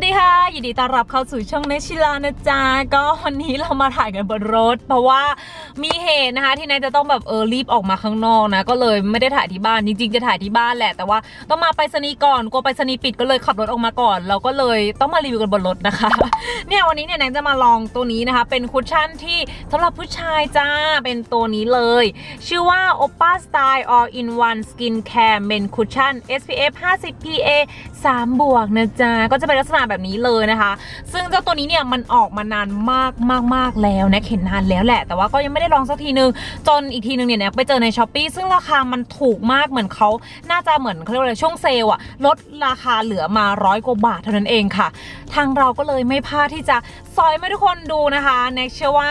วัสดีค่ะ ยินดีต้อนรับเข้าสู่ช่องเนชิลานะจ๊ะ ก็วันนี้เรามาถ่ายกันบนรถ เพราะว่ามีเหตุนะคะ ที่นายจะต้องแบบเออรีบออกมาข้างนอกนะ ก็เลยไม่ได้ถ่ายที่บ้าน จริงๆ จะถ่ายที่บ้านแหละ แต่ว่าต้องมาไปสนีก่อน กลัวไปสนีปิดก็เลยขับรถออกมาก่อน เราก็เลยต้องมารีวิวกันบนรถนะคะ เนี่ยวันนี้เนี่ยแนนจะมาลองตัวนี้นะคะ เป็นคุชชั่นที่สำหรับผู้ชายจ้า เป็นตัวนี้เลย ชื่อว่า Oppa Style All in One Skin Care Men Cushion SPF 50 PA 3บวกนะจ๊ะ ก็จะเป็นลักษณะแบบนี้เลยนะคะ ซึ่งเจ้าตัวนี้เนี่ยมันออกมานานมากมากมากแล้วนะเห็นนานแล้วแหละ แต่ว่าก็ยังไม่ได้ลองสักทีนึง จนอีกทีนึงเนี่ยไปเจอในช้อปปีซึ่งราคามันถูกมากเหมือนเขาน่าจะเหมือนเขาเรียกว่าอะไรช่วงเซลล์อะลดราคาเหลือมาร้อยกว่าบาทเท่านั้นเองค่ะ ทางเราก็เลยไม่พลาดที่จะซอยให้ทุกคนดูนะคะแน็กเชื่อว่า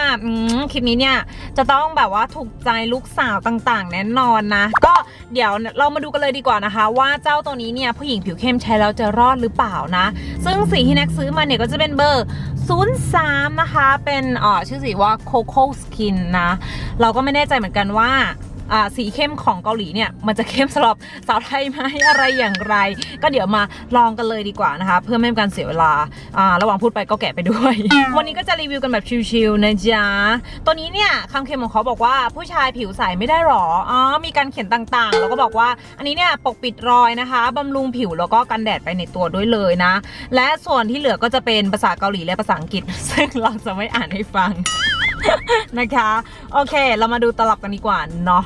คลิปนี้เนี่ยจะต้องแบบว่าถูกใจลูกสาวต่างๆ แน่นอนนะ ก็เดี๋ยวเรามาดูกันเลยดีกว่านะคะ ว่าเจ้าตัวนี้เนี่ยผู้หญิงผิวเข้มใช้แล้วจะรอดหรือเปล่านะ ซึ่งสีที่แน็กซื้อมาเนี่ยก็จะเป็นเบอร์ 03 นะคะ เป็นอ่อชื่อสีว่า Coco Skin นะ เราก็ไม่แน่ใจเหมือนกันว่า สีเข้มของเกาหลีเนี่ยมันจะเข้มสำหรับสาวไทยไหมอะไรอย่างไร ก็เดี๋ยวมาลองกันเลยดีกว่านะคะ เพื่อไม่ให้เป็นการเสียเวลาอ่าระหว่างพูดไปก็แกะไปด้วย วันนี้ก็จะรีวิวกันแบบชิลๆนะจ๊ะตัวนี้เนี่ยคำเค็มของเขาบอกว่าผู้ชายผิวใสไม่ได้หรออ๋อมีการเขียนต่างๆ แล้วก็บอกว่าอันนี้เนี่ยปกปิดรอยนะคะบำรุงผิวแล้วก็กันแดดไปในตัวด้วยเลยนะ และส่วนที่เหลือก็จะเป็นภาษาเกาหลีและภาษาอังกฤษ ซึ่งเราจะไม่อ่านให้ฟัง นะคะ โอเค เรามาดูตลับกันดีกว่าเนาะ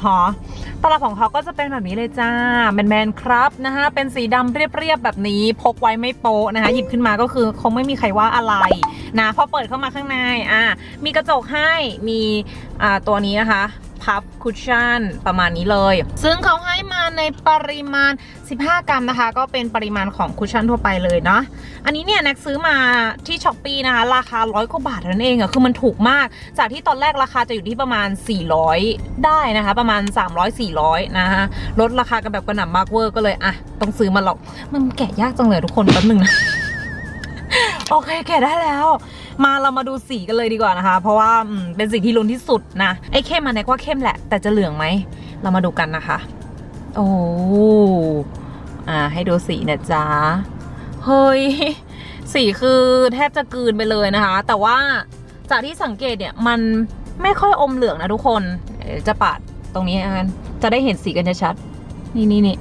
ตลับของเขาก็จะเป็นแบบนี้เลยจ้าแมนๆครับนะคะเป็นสีดำเรียบๆแบบนี้พกไว้ไม่โป๊ะนะคะ หยิบขึ้นมาก็คือคงไม่มีใครว่าอะไรนะพอเปิดเข้ามาข้างในอะมีกระจกให้มีอ่าตัวนี้นะคะ พับคุชชั่นประมาณนี้เลย ซึ่งเขาให้มาในปริมาณ 15 กรัมนะคะ ก็เป็นปริมาณของคุชชั่นทั่วไปเลยเนาะอันนี้เนี่ยแน็กซื้อมาที่ช้อปปีนะคะ ราคาร้อยกว่าบาทนั้นเองอะคือมันถูกมาก จากที่ตอนแรกราคาจะอยู่ที่ประมาณ 400 ได้นะคะ ประมาณ 300-400 นะคะลดราคากันแบบกระหน่ำมากเวอร์ก็เลยอะต้องซื้อมาหรอกมันแกะยากจังเลยทุกคนแป๊บหนึงนะ โอเคแกะได้แล้ว มาเรามาดูสีกันเลยดีกว่านะคะ เพราะว่าเป็นสีที่ลุ้นที่สุดนะไอ้เข้มมันแน็กว่าเข้มแหละ แต่จะเหลืองไหม เรามาดูกันนะคะ โอ้อ่าให้ดูสีนะจ๊ะเฮ้ยสีคือแทบจะกืนไปเลยนะคะ แต่ว่าจากที่สังเกตเนี่ยมันไม่ค่อยอมเหลืองนะทุกคนจะปาดตรงนี้กันจะได้เห็นสีกันชัดๆนี่นี่นี่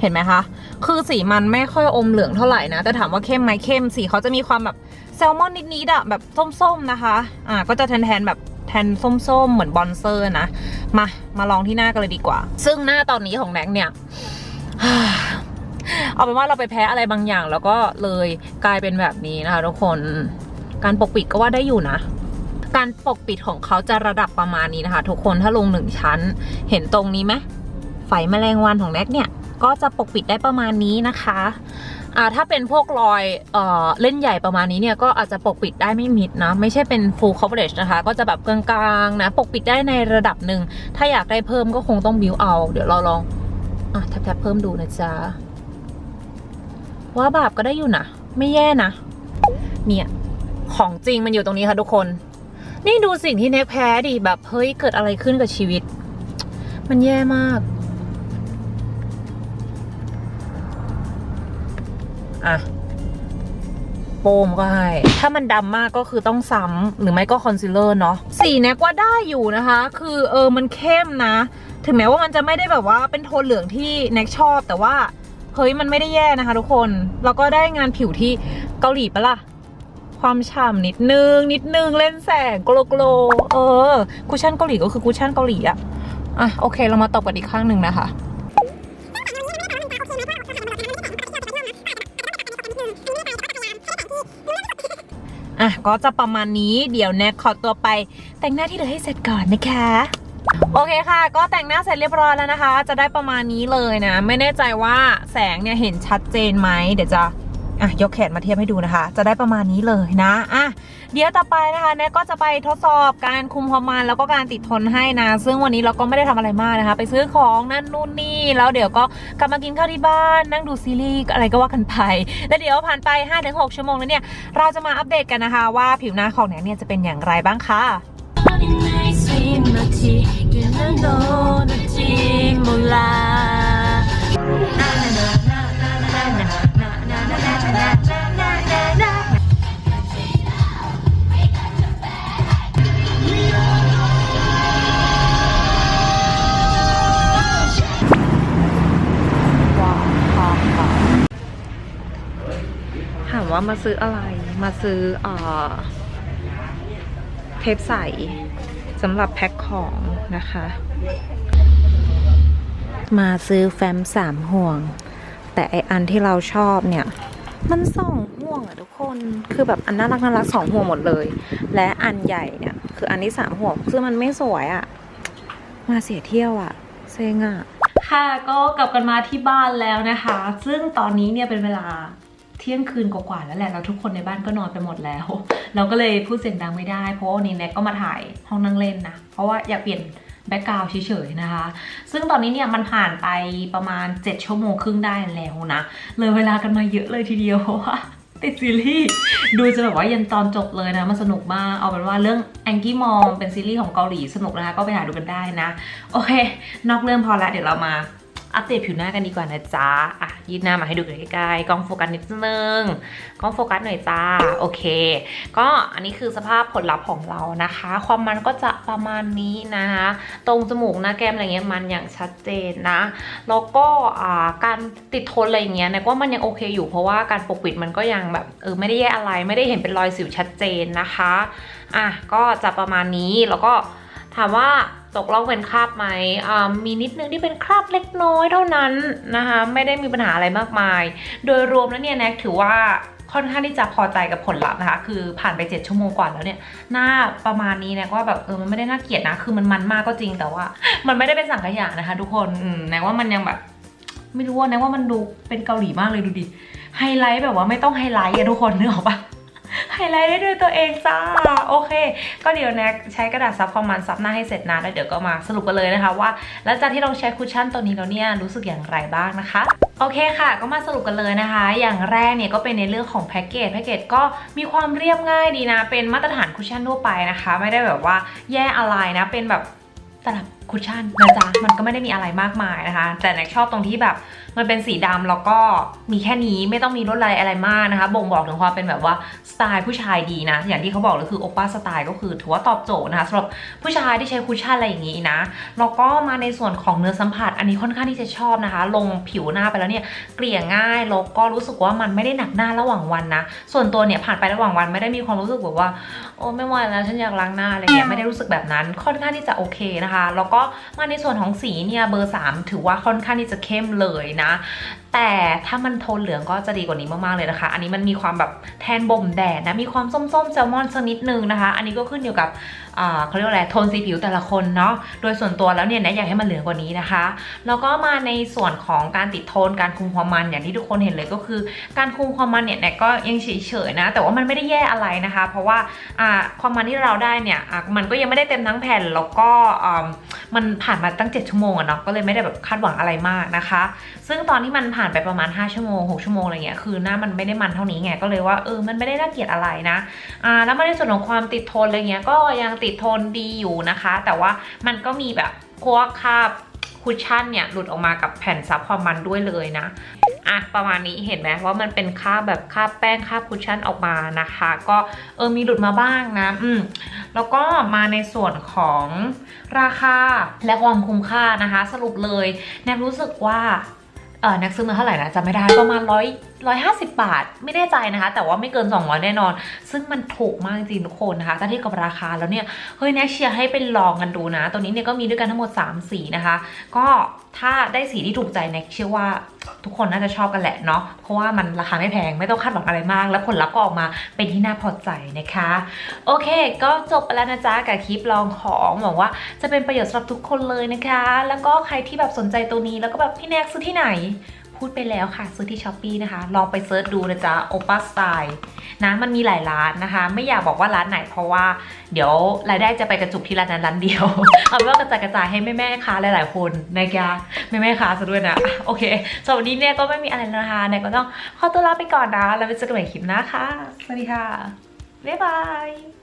เห็นไหมคะ คือสีมันไม่ค่อยอมเหลืองเท่าไหร่นะ แต่ถามว่าเข้มไหมเข้มสีเขาจะมีความแบบแซลมอนนิดๆอะแบบส้มๆนะคะ อ่า ก็จะแทนๆแบบแทนส้มๆ เหมือนบอนเซอร์นะ มา มาลองที่หน้ากันเลยดีกว่า ซึ่งหน้าตอนนี้ของแน็กเนี่ยเอาเป็นว่าเราไปแพ้อะไรบางอย่าง แล้วก็เลยกลายเป็นแบบนี้นะคะทุกคนการปกปิดก็ว่าได้อยู่นะ การปกปิดของเขาจะระดับประมาณนี้นะคะ ทุกคนถ้าลงหนึ่งชั้น เห็นตรงนี้ไหมไฟแมลงวันของแน็กเนี่ย ก็จะปกปิดได้ประมาณนี้นะคะอ่าถ้าเป็นพวกรอยเอ่อเล่นใหญ่ประมาณนี้เนี่ยก็อาจจะปกปิดได้ไม่มิดนะ ไม่ใช่เป็น full coverage นะคะ ก็จะแบบกลางๆนะ ปกปิดได้ในระดับหนึ่ง ถ้าอยากได้เพิ่มก็คงต้องบิวเอา เดี๋ยวเราลองอะแทบๆเพิ่มดูนะจ๊ะ ว่าบาปก็ได้อยู่นะ ไม่แย่นะ เนี่ย ของจริงมันอยู่ตรงนี้ค่ะทุกคน นี่ดูสิ่งที่เน็กแพ้ดิแบบเฮ้ยเกิดอะไรขึ้นกับชีวิต มันแย่มาก อะโปมก็ให้ ถ้ามันดำมากก็คือต้องซ้ำหรือไม่ก็คอนซีลเลอร์เนาะ สีแน็กว่าได้อยู่นะคะ คือเออมันเข้มนะ ถึงแม้ว่ามันจะไม่ได้แบบว่าเป็นโทนเหลืองที่แน็กชอบ แต่ว่าเฮ้ยมันไม่ได้แย่นะคะทุกคน แล้วก็ได้งานผิวที่เกาหลีปะล่ะ ความฉ่ำนิดนึง นิดนึงเล่นแสงโกลโกลเออ คุชชั่นเกาหลีก็คือคุชชั่นเกาหลีอะอะโอเคเรามาตบกันอีกข้างหนึ่งนะคะ อะก็จะประมาณนี้เดี๋ยวแน็กขอตัวไป แต่งหน้าที่เหลือให้เสร็จก่อนนะคะโอเคค่ะ ก็แต่งหน้าเสร็จเรียบร้อยแล้วนะคะ จะได้ประมาณนี้เลยนะ ไม่แน่ใจว่าแสงเนี่ยเห็นชัดเจนไหมเดี๋ยวจะ อะยกแขนมาเทียบให้ดูนะคะ จะได้ประมาณนี้เลยนะอะเดี๋ยวต่อไปนะคะเน่ก็จะไปทดสอบการคุมความมันแล้วก็การติดทนให้นะ ซึ่งวันนี้เราก็ไม่ได้ทำอะไรมากนะคะ ไปซื้อของนั่นนู่นนี่ แล้วเดี๋ยวก็กลับมากินข้าวที่บ้านนั่งดูซีรีส์อะไรก็ว่ากันไป แล้วเดี๋ยวผ่านไป 5-6 ชั่วโมงแล้วเนี่ยเราจะมาอัปเดตกันนะคะ ว่าผิวหน้าของแนนเนี่ยจะเป็นอย่างไรบ้างค่ะ아 ว่ามาซื้ออะไร มาซื้อเอ่อเทปใสสำหรับแพ็คของนะคะ มาซื้อแฟ้มสามห่วง แต่ไออันที่เราชอบเนี่ย มันสองห่วงอะทุกคน คือแบบอันน่ารักน่ารักสองห่วงหมดเลย และอันใหญ่เนี่ย คืออันที่สามห่วงซึ่งมันไม่สวยอะมาเสียเที่ยวอะเซ็งอะค่ะก็กลับกันมาที่บ้านแล้วนะคะ ซึ่งตอนนี้เนี่ยเป็นเวลา เที่ยงคืนกว่าๆแล้วแหละแล้วทุกคนในบ้านก็นอนไปหมดแล้ว เราก็เลยพูดเสียงดังไม่ได้ เพราะวันนี้แน็กก็มาถ่ายห้องนั่งเล่นนะ เพราะว่าอยากเปลี่ยนแบ็กกราวเฉยๆนะคะ ซึ่งตอนนี้เนี่ยมันผ่านไปประมาณ 7 ชั่วโมงครึ่งได้แล้วนะเลยเวลากันมาเยอะเลยทีเดียวเพราะว่าติดซีรีส์ดูจะแบบว่ายันตอนจบเลยนะ มันสนุกมาก เอาเป็นว่าเรื่องแองกี้มองเป็นซีรีส์ของเกาหลีสนุกนะคะ ก็ไปหาดูกันได้นะ โอเค นอกเรื่องพอละเดี๋ยวเรามา อัปเดตผิวหน้ากันดีกว่านะจ๊ะอะยืดหน้ามาให้ดูกันใกล้ๆกล้องโฟกัสนิดนึงกล้องโฟกัสหน่อยจ้า โอเค ก็อันนี้คือสภาพผลลัพธ์ของเรานะคะ ความมันก็จะประมาณนี้นะคะ ตรงจมูกหน้าแก้มอะไรเงี้ยมันอย่างชัดเจนนะ แล้วก็อ่าการติดทนอะไรเงี้ยเนี่ยว่ามันยังโอเคอยู่เพราะว่าการปกปิดมันก็ยังแบบเออไม่ได้แย่อะไรไม่ได้เห็นเป็นรอยสิวชัดเจนนะคะ อะก็จะประมาณนี้แล้วก็ถามว่า ตกล่องเป็นคราบไหมอ่ามีนิดนึงที่เป็นคราบเล็กน้อยเท่านั้นนะคะไม่ได้มีปัญหาอะไรมากมาย โดยรวมแล้วเนี่ยแน็กถือว่าค่อนข้างที่จะพอใจกับผลลัพธ์นะคะ คือผ่านไป 7 ชั่วโมงกว่าแล้วเนี่ย หน้าประมาณนี้แน็กว่าแบบเออ มันไม่ได้น่าเกลียดนะ คือมันมันมากก็จริง แต่ว่า มันไม่ได้เป็นสังขยานะคะ ทุกคนแน็กว่ามันยังแบบ ไม่รู้แน็กว่ามันดูเป็นเกาหลีมากเลยดูดิ ไฮไลท์แบบว่าไม่ต้องไฮไลท์อะทุกคนนึกออกปะ ไฮไลท์ได้ด้วยตัวเองจ้า โอเค ก็เดี๋ยวแน็กใช้กระดาษซับความมันซับหน้าให้เสร็จนะแล้วเดี๋ยวก็มาสรุปกันเลยนะคะว่า หลังจากที่เราใช้คุชชั่นตัวนี้แล้วเนี่ยรู้สึกอย่างไรบ้างนะคะโอเคค่ะ ก็มาสรุปกันเลยนะคะ อย่างแรกเนี่ยก็เป็นในเรื่องของแพ็กเกจแพ็กเกจก็มีความเรียบง่ายดีนะ เป็นมาตรฐานคุชชั่นทั่วไปนะคะ ไม่ได้แบบว่าแย่อะไรนะเป็นแบบสลับ คุชชั่นนะจ๊ะ มันก็ไม่ได้มีอะไรมากมายนะคะ แต่แน็กชอบตรงที่แบบมันเป็นสีดำแล้วก็มีแค่นี้ไม่ต้องมีลวดลายอะไรมากนะคะ บ่งบอกถึงความเป็นแบบว่าสไตล์ผู้ชายดีนะ อย่างที่เขาบอกเลยคือโอป้าสไตล์ก็คือถือว่าตอบโจทย์นะคะสำหรับผู้ชายที่ใช้คุชชั่นอะไรอย่างนี้นะแล้วก็มาในส่วนของเนื้อสัมผัส อันนี้ค่อนข้างที่จะชอบนะคะ ลงผิวหน้าไปแล้วเนี่ยเกลี่ยง่ายแล้วก็รู้สึกว่ามันไม่ได้หนักหน้าระหว่างวันนะ ส่วนตัวเนี่ยผ่านไประหว่างวันไม่ได้มีความรู้สึกแบบว่าโอ้ไม่ไหวแล้วฉันอยากล้างหน้าอะไรเงี้ยไม่ได้รู้สึกแบบนั้นค่อนข้างที่จะโอเคนะคะ แล้วก็มาในส่วนของสีเนี่ยเบอร์ 3 ถือว่าค่อนข้างที่จะเข้มเลยนะแต่ถ้ามันโทนเหลืองก็จะดีกว่านี้มากๆเลยนะคะ อันนี้มันมีความแบบแทนบ่มแดดนะ มีความส้มๆแซลมอนสักนิดนึงนะคะ อันนี้ก็ขึ้นอยู่กับเขาเรียกว่าอะไรโทนสีผิวแต่ละคนเนาะ โดยส่วนตัวแล้วเนี่ยนะอยากให้มันเหลืองกว่านี้นะคะ แล้วก็มาในส่วนของการติดโทนการคุมความมันอย่างที่ทุกคนเห็นเลยก็คือ การคุมความมันเนี่ยแนกก็ยังเฉยๆนะ แต่ว่ามันไม่ได้แย่อะไรนะคะ เพราะว่าความมันที่เราได้เนี่ยมันก็ยังไม่ได้เต็มทั้งแผ่นแล้วก็มันผ่านมาตั้ง 7 ชั่วโมงอะเนาะก็เลยไม่ได้แบบคาดหวังอะไรมากนะคะ ซึ่งตอนที่มันผานไปประมาณ 5 ชั่วโมง 6 ชั่วโมงอะไรเงี้ยคือหน้ามันไม่ได้มันเท่านี้ไงก็เลยว่าเออมันไม่ได้น่าเกลียดอะไรนะอ่าแล้วมาในส่วนของความติดทนอะไรเงี้ยก็ยังติดทนดีอยู่นะคะ แต่ว่ามันก็มีแบบพวกคาบคุชชั่นเนี่ยหลุดออกมากับแผ่นซับความมันด้วยเลยนะอะประมาณนี้เห็นไหมว่ามันเป็นคราบแบบคราบแป้งคราบคุชชั่นออกมานะคะ ก็เออมีหลุดมาบ้างนะอืมแล้วก็มาในส่วนของราคาและความคุ้มค่านะคะ สรุปเลยแนบรู้สึกว่า เออนักซื้อมาเท่าไหร่นะจำไม่ได้ประมาณร้อย ร้อยห้าสิบบาท ไม่แน่ใจนะคะ แต่ว่าไม่เกิน 200 แน่นอน ซึ่งมันถูกมากจริงทุกคนนะคะ ถ้าเทียบกับราคาแล้วเนี่ย เฮ้ยแนกเชียร์ให้เป็นลองกันดูนะ ตัวนี้เนี่ยก็มีด้วยกันทั้งหมด 3 สีนะคะ ก็ถ้าได้สีที่ถูกใจแนกเชื่อว่าทุกคนน่าจะชอบกันแหละเนาะ เพราะว่ามันราคาไม่แพง ไม่ต้องคาดหวังอะไรมาก แล้วผลลัพธ์ก็ออกมาเป็นที่น่าพอใจนะคะ โอเค ก็จบไปแล้วนะจ๊ะกับคลิปลองของหวังว่าจะเป็นประโยชน์สำหรับทุกคนเลยนะคะ แล้วก็ใครที่แบบสนใจตัวนี้แล้วก็แบบพี่แนกซื้อที่ไหน พูดไปแล้วค่ะซื้อที่ช้อปปีนะคะ ลองไปเซิร์ชดูนะจ๊ะโอป้าสไตล์นะมันมีหลายร้านนะคะ ไม่อยากบอกว่าร้านไหนเพราะว่า เดี๋ยวรายได้จะไปกระจุกที่ร้านนั้นร้านเดียว เอาเป็นว่ากระจายกระจายให้แม่แม่ค้าหลาย ๆ คนนะคะแม่แม่ค้าซะด้วยนะ โอเคสำหรับวันนี้เนี่ยก็ไม่มีอะไรแล้วนะคะเนี่ยก็ต้องขอตัวลาไปก่อนนะแล้วไปเจอกันใหม่คลิปหน้าค่ะสวัสดีค่ะบ๊ายบาย